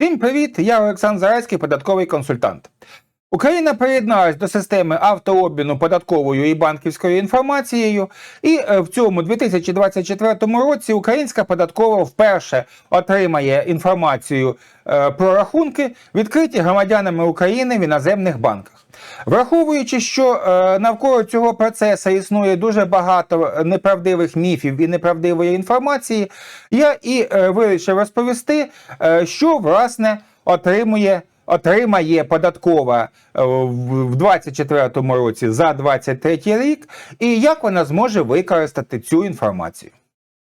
Всім привіт! Я Олександр Зарецький, податковий консультант. Україна приєдналась до системи автообміну податковою і банківською інформацією, і е, в цьому 2024 році українська податкова вперше отримає інформацію е, про рахунки, відкриті громадянами України в іноземних банках. Враховуючи, що е, навколо цього процесу існує дуже багато неправдивих міфів і неправдивої інформації, я і вирішив розповісти, що власне отримує. Отримає податкова в в 2024 році за 2023 рік, і як вона зможе використати цю інформацію.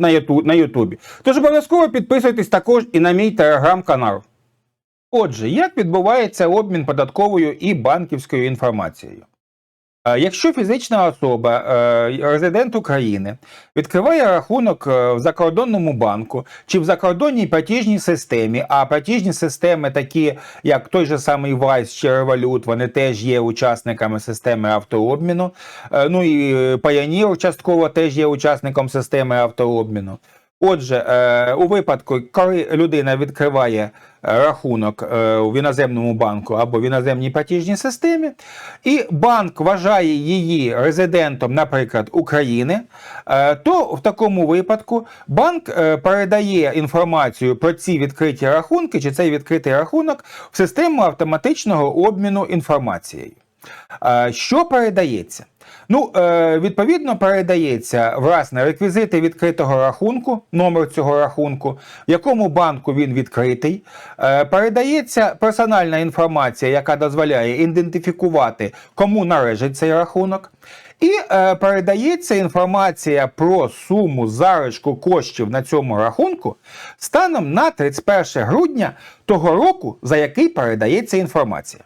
на Юту- на Ютубі. Тож обов'язково підписуйтесь також і на мій телеграм-канал. Отже, як відбувається обмін податковою і банківською інформацією? Е, Якщо фізична особа, е, резидент України, відкриває рахунок е, в закордонному банку чи в закордонній платіжній системі, а платіжні системи, такі як той же самий Вайс чи Revolut, вони теж є учасниками системи автообміну. Ну і е, частково теж є учасником системи автообміну. Отже, е, у випадку, коли людина відкриває е, рахунок е, в іноземному банку або в іноземній платіжній системі, і банк вважає її резидентом, наприклад, України, то в такому випадку банк передає інформацію про ці відкриті рахунки чи цей відкритий рахунок в систему автоматичного обміну інформацією. Що передається? Ну, е, відповідно, передається власне реквізити відкритого рахунку, номер цього рахунку, в якому банку він відкритий. Е, передається персональна інформація, яка дозволяє ідентифікувати, кому належить цей рахунок. І е, передається інформація про суму залишку коштів на цьому рахунку станом на 31 грудня того року, за який передається інформація.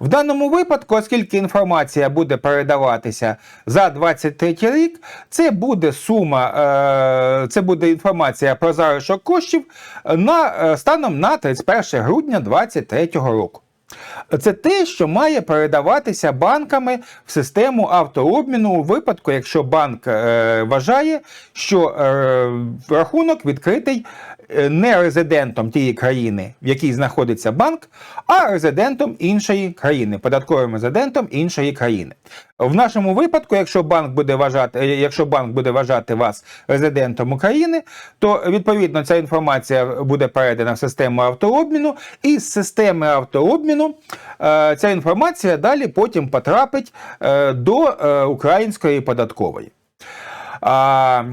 В даному випадку, оскільки інформація буде передаватися за 23 рік, це буде сума, е, це буде інформація про залишок коштів на, е, станом на 31 грудня 2023 року. Це те, що має передаватися банками в систему автообміну у випадку, якщо банк е, вважає, що е, рахунок відкритий е, не резидентом тієї країни, в якій знаходиться банк, а резидентом іншої країни, податковим резидентом іншої країни. В нашому випадку, якщо банк буде вважати, е, якщо банк буде вважати вас резидентом України, то відповідно ця інформація буде передана в систему автообміну, і з системи автообміну е, ця інформація далі потім потрапить е, до української податкової. А,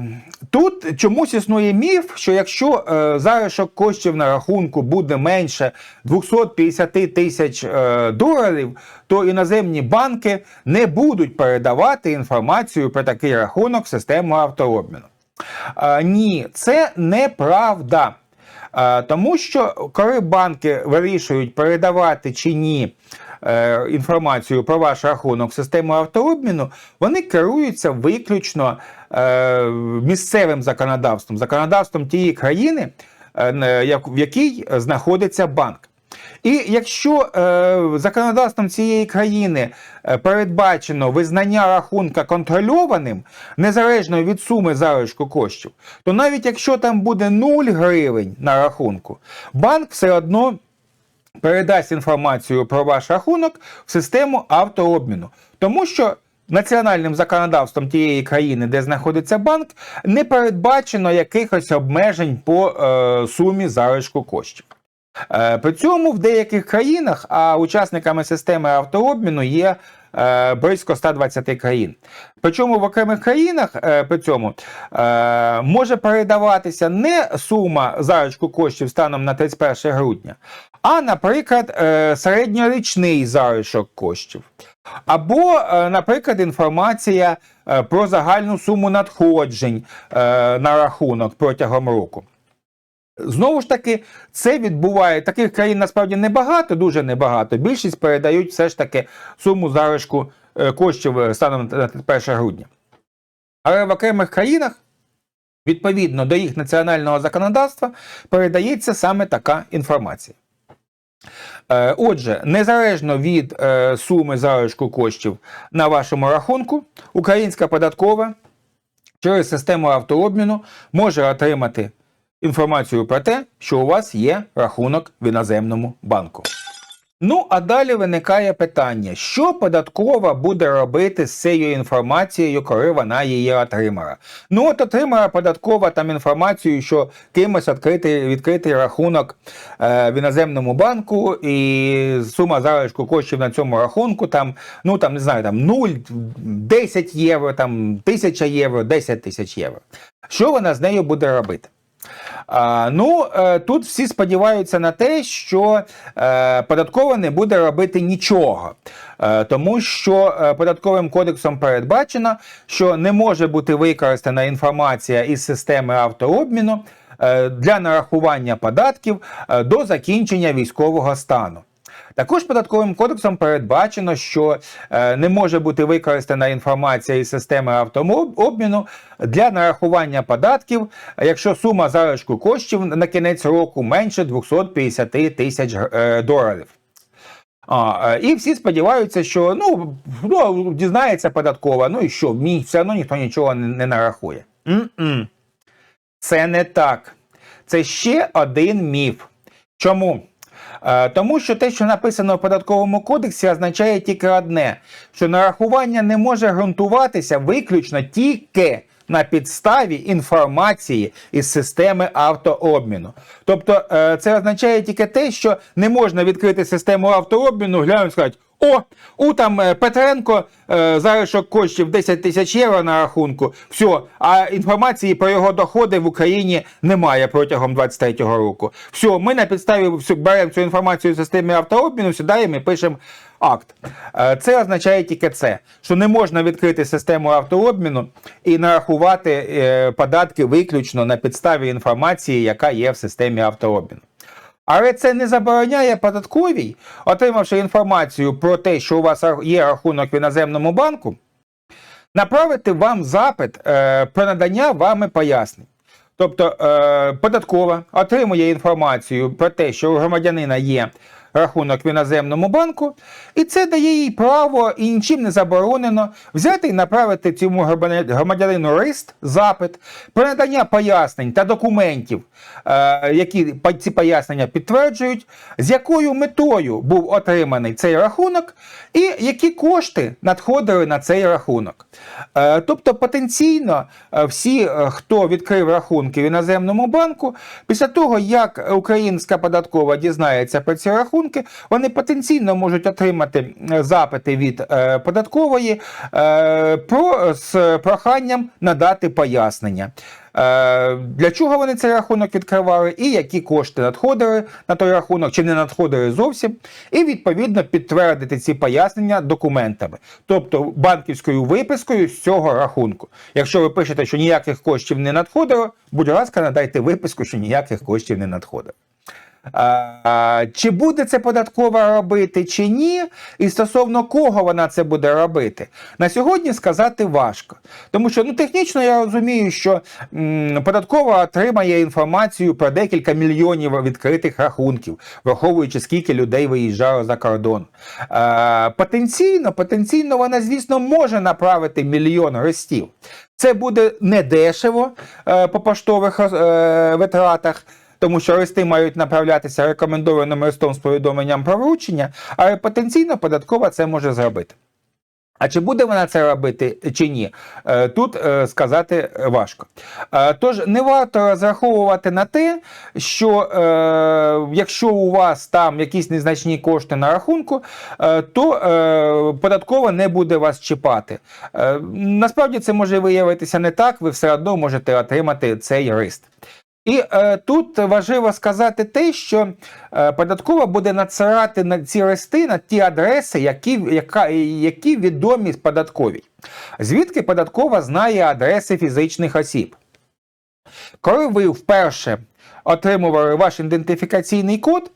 тут чомусь існує міф, що якщо е, залишок коштів на рахунку буде менше 250 тисяч е, доларів, то іноземні банки не будуть передавати інформацію про такий рахунок в систему автообміну. А, ні, це неправда. Тому що коли банки вирішують передавати чи ні е, інформацію про ваш рахунок в систему автообміну, вони керуються виключно е, місцевим законодавством, законодавством тієї країни, е, в якій знаходиться банк. І якщо е, законодавством цієї країни передбачено визнання рахунка контрольованим, незалежно від суми залишку коштів, то навіть якщо там буде 0 гривень на рахунку, банк все одно передасть інформацію про ваш рахунок в систему автообміну. Тому що національним законодавством тієї країни, де знаходиться банк, не передбачено якихось обмежень по е, сумі залишку коштів. Е, При цьому в деяких країнах, а учасниками системи автообміну є близько 120 країн. Причому в окремих країнах е, при цьому е, може передаватися не сума залишку коштів станом на 31 грудня, а, наприклад, е, середньорічний залишок коштів. Або, е, наприклад, інформація е, про загальну суму надходжень е, на рахунок протягом року. Знову ж таки, це відбуває. Таких країн насправді небагато, дуже небагато. Більшість передають все ж таки суму залишку е, коштів е, станом на 1 грудня. Але в окремих країнах, відповідно до їх національного законодавства, передається саме така інформація. Е, Отже, незалежно від суми залишку коштів на вашому рахунку, українська податкова через систему автообміну може отримати інформацію про те, що у вас є рахунок в іноземному банку. Ну, а далі виникає питання, що податкова буде робити з цією інформацією, коли вона її отримала. Ну, от отримала податкова там інформацію, що кимось відкритий, відкритий рахунок е, в іноземному банку, і сума залишку коштів на цьому рахунку, там, ну там не знаю, там 0, 10 євро, там 1000 євро, 10 тисяч євро. Що вона з нею буде робити? Ну, е, тут всі сподіваються на те, що е, податкова не буде робити нічого, е, тому що е, податковим кодексом передбачено, що не може бути використана інформація із системи автообміну для нарахування податків до закінчення військового стану. Також податковим кодексом передбачено, що е, не може бути використана інформація із системи автообміну для нарахування податків, якщо сума залишку коштів на кінець року менше 250 тисяч е, доларів. А, е, і всі сподіваються, що ну, ну дізнається податкова, ну і що, ні, все одно ніхто нічого не, не нарахує. М-м. Це не так. Це ще один міф. Чому? Е, Тому що те, що написано в податковому кодексі, означає тільки одне: що нарахування не може ґрунтуватися виключно тільки на підставі інформації із системи автообміну. Тобто е, це означає тільки те, що не можна відкрити систему автообміну, глянути і сказати. О, у там е, Петренко е, коштів 10 тисяч євро на рахунку. Все, а інформації про його доходи в Україні немає протягом 23-го року. Все, ми на підставі беремо цю інформацію в системі автообміну, сідаємо і пишемо акт. Е, Це означає тільки це, що не можна відкрити систему автообміну і нарахувати податки виключно на підставі інформації, яка є в системі автообміну. Але це не забороняє податковій, отримавши інформацію про те, що у вас є рахунок в іноземному банку, направити вам запит е, про надання вами пояснень. Тобто е, податкова отримує інформацію про те, що у громадянина є рахунок в іноземному банку, і це дає їй право і нічим не заборонено взяти і направити цьому громадянину лист, запит про надання пояснень та документів, е, які ці пояснення підтверджують, з якою метою був отриманий цей рахунок, і які кошти надходили на цей рахунок. Е, тобто потенційно е, всі, хто відкрив рахунки в іноземному банку, після того, як українська податкова дізнається про ці рахунки, вони потенційно можуть отримати е, запити від е, податкової е, про, з проханням надати пояснення. Для чого вони цей рахунок відкривали, і які кошти надходили на той рахунок, чи не надходили зовсім, і відповідно підтвердити ці пояснення документами, тобто банківською випискою з цього рахунку. Якщо ви пишете, що ніяких коштів не надходило, будь ласка, надайте виписку, що ніяких коштів не надходило. Чи буде це податкова робити, чи ні, і стосовно кого вона це буде робити, на сьогодні сказати важко. Тому що ну, технічно я розумію, що м, податкова отримає інформацію про декілька мільйонів відкритих рахунків, враховуючи, скільки людей виїжджало за кордон. А, потенційно, потенційно вона, звісно, може направити мільйон листів. Це буде недешево е, по поштових е, витратах тому що листи мають направлятися рекомендованим листом з повідомленням про вручення, але потенційно податкова це може зробити. А чи буде вона це робити чи ні, е, тут е, сказати важко. Е, Тож не варто розраховувати на те, що якщо у вас там якісь незначні кошти на рахунку, то податкова не буде вас чіпати. Насправді це може виявитися не так, ви все одно можете отримати цей лист. І е, тут важливо сказати те, що е, податкова буде надсирати на ці листи на ті адреси, які, яка, які відомі податковій. Звідки податкова знає адреси фізичних осіб? Коли ви вперше отримували ваш ідентифікаційний код,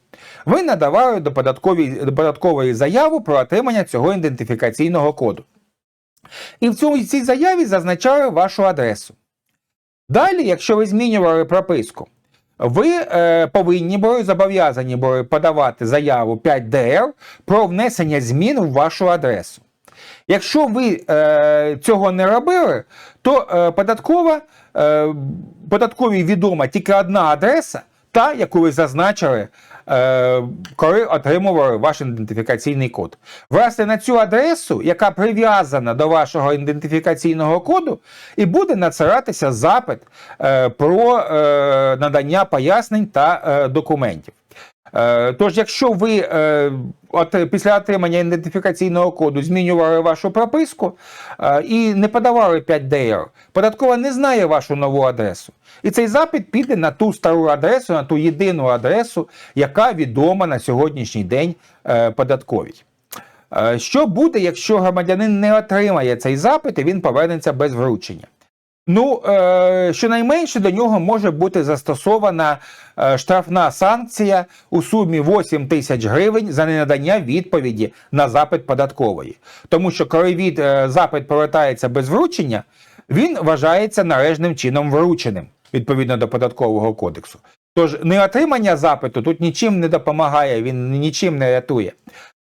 ви надавали до податкової, до податкової заяву про отримання цього ідентифікаційного коду. І в цій заяві зазначали вашу адресу. Далі, якщо ви змінювали прописку, ви е, повинні були зобов'язані були подавати заяву 5ДР про внесення змін в вашу адресу. Якщо ви е, цього не робили, то е, податкова, е, податковій відома тільки одна адреса, та, яку ви зазначили, коли отримували ваш ідентифікаційний код. Власне, на цю адресу, яка прив'язана до вашого ідентифікаційного коду, і буде надсиратися запит е, про е, надання пояснень та е, документів. Е, Тож, якщо ви е, от, після отримання ідентифікаційного коду змінювали вашу прописку е, і не подавали 5DR, податкова не знає вашу нову адресу. І цей запит піде на ту стару адресу, на ту єдину адресу, яка відома на сьогоднішній день е, податковій. Е, Що буде, якщо громадянин не отримає цей запит і він повернеться без вручення? Ну, е, щонайменше до нього може бути застосована е, штрафна санкція у сумі 8 тисяч гривень за ненадання відповіді на запит податкової. Тому що коли від е, запит повертається без вручення, він вважається належним чином врученим відповідно до податкового кодексу. Тож неотримання запиту тут нічим не допомагає, він нічим не рятує.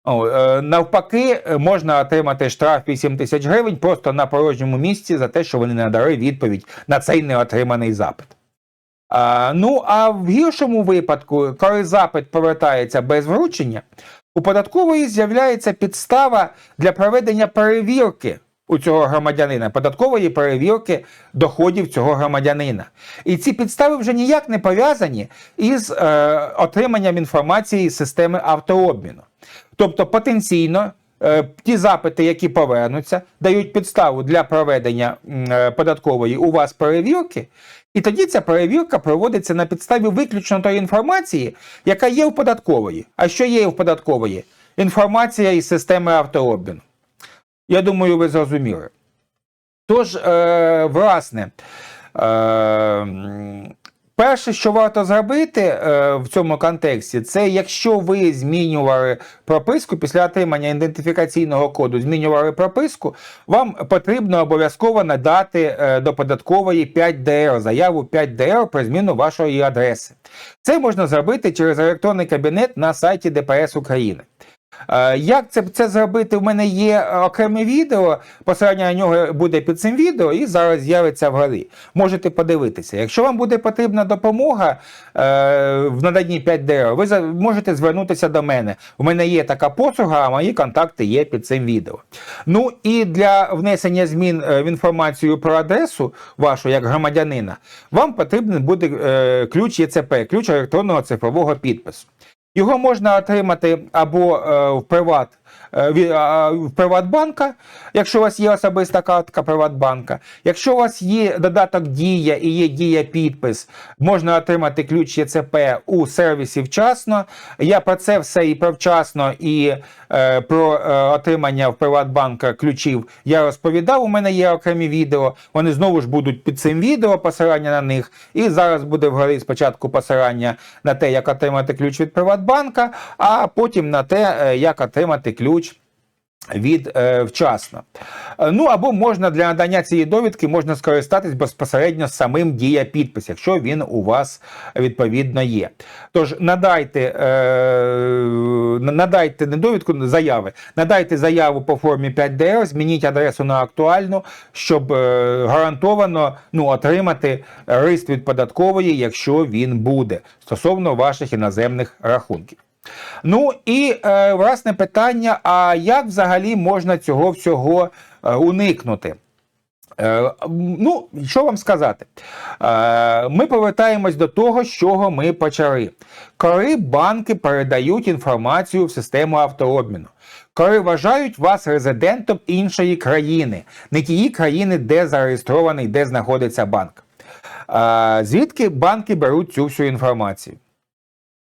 Е, Навпаки, е, можна отримати штраф 8 тисяч гривень просто на порожньому місці за те, що вони не надали відповідь на цей неотриманий запит. А, ну, а в гіршому випадку, коли запит повертається без вручення, у податкової з'являється підстава для проведення перевірки у цього громадянина, податкової перевірки доходів цього громадянина. І ці підстави вже ніяк не пов'язані із е, отриманням інформації з системи автообміну. Тобто потенційно е, ті запити, які повернуться, дають підставу для проведення е, податкової у вас перевірки, і тоді ця перевірка проводиться на підставі виключно тої інформації, яка є у податкової. А що є у податкової? Інформація із системи автообміну. Я думаю, ви зрозуміли. Тож, е, власне, е, перше, що варто зробити е, в цьому контексті, це якщо ви змінювали прописку після отримання ідентифікаційного коду, змінювали прописку, вам потрібно обов'язково надати е, до податкової 5DR, заяву 5DR про зміну вашої адреси. Це можна зробити через електронний кабінет на сайті ДПС України. Е, Як це, це зробити? У мене є окреме відео, посилання на нього буде під цим відео і зараз з'явиться вгорі. Можете подивитися. Якщо вам буде потрібна допомога е, в наданні 5 ДР, ви можете звернутися до мене. У мене є така послуга, а мої контакти є під цим відео. Ну і для внесення змін е, в інформацію про адресу вашу як громадянина, вам потрібен буде е, ключ ЄЦП, ключ електронного цифрового підпису. Його можна отримати або е, в приват. Е, В Приватбанка, якщо у вас є особиста картка Приватбанка. Якщо у вас є додаток Дія і є Дія підпис, можна отримати ключ ЄЦП у сервісі вчасно. Я про це все і про вчасно, і е, про е, отримання в Приватбанка ключів я розповідав. У мене є окремі відео. Вони знову ж будуть під цим відео, посилання на них. І зараз буде вгорі спочатку посилання на те, як отримати ключ від Приватбанка, а потім на те, е, як отримати ключ від е, вчасно. Е, Ну або можна для надання цієї довідки можна скористатись безпосередньо самим дія підпис, якщо він у вас відповідно є. Тож надайте, е, надайте не довідку, заяви, надайте заяву по формі 5DR, змініть адресу на актуальну, щоб е, гарантовано ну, отримати рист від податкової, якщо він буде стосовно ваших іноземних рахунків. Ну і е, власне питання: а як взагалі можна цього всього е, уникнути? Е, ну, що вам сказати? Е, ми повертаємось до того, з чого ми почали. Коли банки передають інформацію в систему автообміну, коли вважають вас резидентом іншої країни, не тієї країни, де зареєстрований, де знаходиться банк. Звідки банки беруть цю всю інформацію?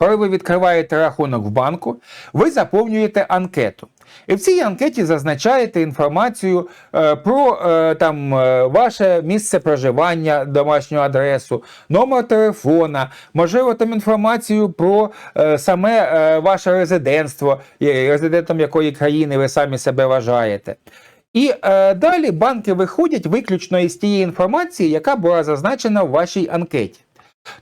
Коли ви відкриваєте рахунок в банку, ви заповнюєте анкету. І в цій анкеті зазначаєте інформацію е, про е, там, е, ваше місце проживання, домашню адресу, номер телефона, можливо, там інформацію про саме ваше резидентство, резидентом якої країни ви самі себе вважаєте. І е, далі банки виходять виключно із тієї інформації, яка була зазначена в вашій анкеті.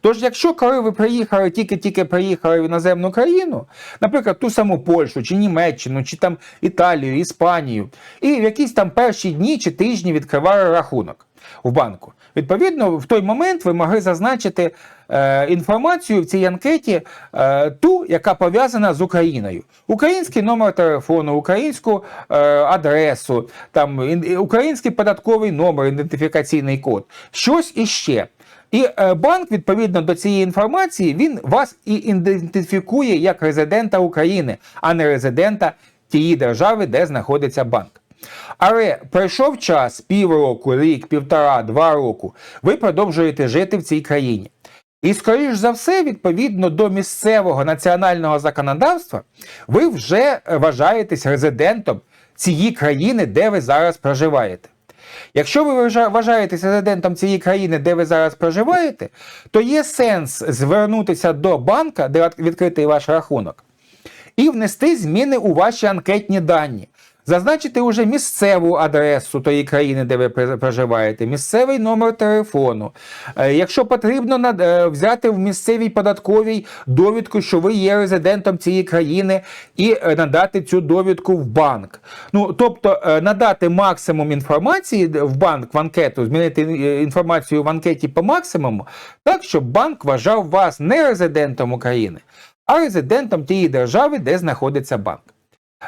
Тож, якщо коли ви приїхали, тільки-тільки приїхали в іноземну країну, наприклад, ту саму Польщу, чи Німеччину, чи там Італію, Іспанію, і в якісь там перші дні чи тижні відкривали рахунок в банку. Відповідно, в той момент ви могли зазначити е, інформацію в цій анкеті, е, ту, яка пов'язана з Україною. Український номер телефону, українську е, адресу, там, ін- український податковий номер, ідентифікаційний код, щось іще. І е, банк, відповідно до цієї інформації, він вас і ідентифікує як резидента України, а не резидента тієї держави, де знаходиться банк. Але пройшов час півроку, рік, півтора, два року, ви продовжуєте жити в цій країні. І, скоріш за все, відповідно до місцевого національного законодавства, ви вже е, вважаєтесь резидентом цієї країни, де ви зараз проживаєте. Якщо ви вважаєтеся резидентом цієї країни, де ви зараз проживаєте, то є сенс звернутися до банка, де відкритий ваш рахунок, і внести зміни у ваші анкетні дані. Зазначити уже місцеву адресу тої країни, де ви проживаєте, місцевий номер телефону. Е, Якщо потрібно е, взяти в місцевій податковій довідку, що ви є резидентом цієї країни, і е, надати цю довідку в банк. Ну тобто надати максимум інформації в банк в анкету, змінити інформацію в анкеті по максимуму, так щоб банк вважав вас не резидентом України, а резидентом тієї держави, де знаходиться банк.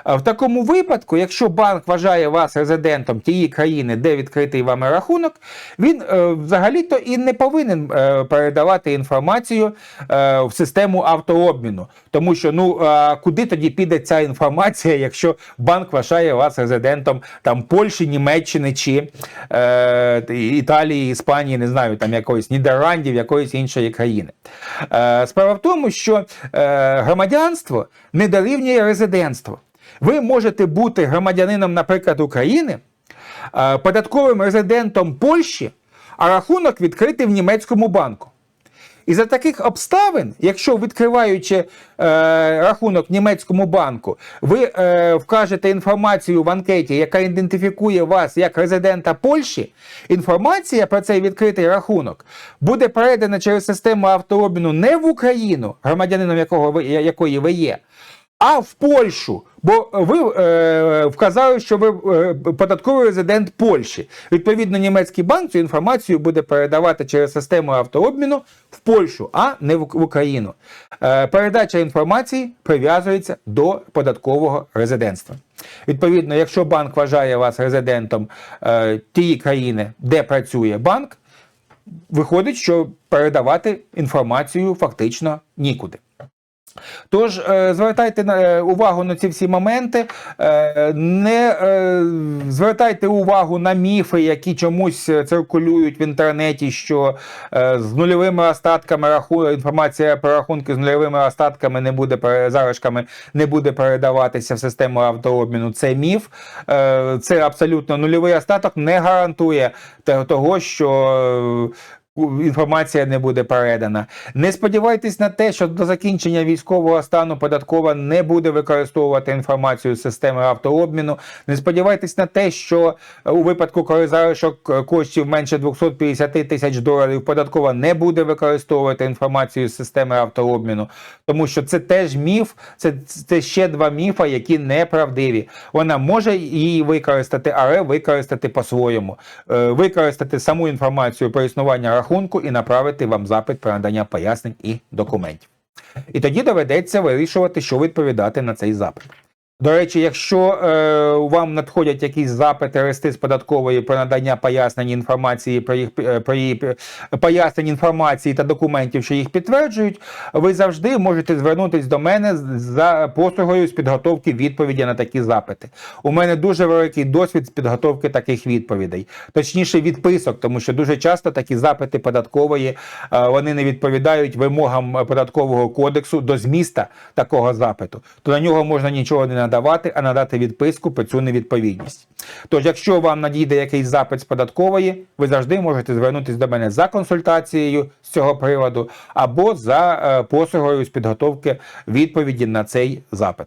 В такому випадку, якщо банк вважає вас резидентом тієї країни, де відкритий вами рахунок, він е, взагалі-то і не повинен е, передавати інформацію е, в систему автообміну. Тому що ну куди тоді піде ця інформація, якщо банк вважає вас резидентом там Польщі, Німеччини чи Італії, Іспанії, не знаю, там якоїсь Нідерландів, якоїсь іншої країни. Справа в тому, що громадянство не дорівнює резидентство. Ви можете бути громадянином, наприклад, України, е, податковим резидентом Польщі, а рахунок відкритий в німецькому банку. І за таких обставин, якщо відкриваючи е, рахунок німецькому банку, ви е, вкажете інформацію в анкеті, яка ідентифікує вас як резидента Польщі, інформація про цей відкритий рахунок буде передана через систему автообміну не в Україну, громадянином якого ви, якої ви є, а в Польщу. Бо ви е, вказали, що ви е, податковий резидент Польщі. Відповідно, німецький банк цю інформацію буде передавати через систему автообміну в Польщу, а не в, в Україну. Е, передача інформації прив'язується до податкового резидентства. Відповідно, якщо банк вважає вас резидентом е, тієї країни, де працює банк, виходить, що передавати інформацію фактично нікуди. Тож е, звертайте е, увагу на ці всі моменти, е, не звертайте увагу на міфи, які чомусь циркулюють в інтернеті, що з нульовими остатками раху... інформація про рахунки з нульовими остатками не буде залишками не буде передаватися в систему автообміну. Це міф. Це абсолютно нульовий остаток не гарантує того, що. Інформація не буде передана. Не сподівайтесь на те, що до закінчення військового стану податкова не буде використовувати інформацію з системи автообміну. Не сподівайтесь на те, що е, у випадку, коли залишок е, коштів менше 250 тисяч доларів, податкова не буде використовувати інформацію з системи автообміну, тому що це теж міф, це, це ще два міфа, які неправдиві. Вона може її використати, але використати по-своєму. Е, Використати саму інформацію про існування рахунку і направити вам запит про надання пояснень і документів. І тоді доведеться вирішувати, що відповідати на цей запит. До речі, якщо е, вам надходять якісь запити листи з податкової про надання пояснень інформації про їх е, про її пояснень інформації та документів, що їх підтверджують, ви завжди можете звернутися до мене за послугою з підготовки відповіді на такі запити. У мене дуже великий досвід з підготовки таких відповідей, точніше відписок, тому що дуже часто такі запити податкової е, вони не відповідають вимогам е, податкового кодексу до зміста такого запиту. То на нього можна нічого не надавати, а надати відписку про цю невідповідність. Тож, якщо вам надійде якийсь запит з податкової, ви завжди можете звернутися до мене за консультацією з цього приводу або за е, послугою з підготовки відповіді на цей запит.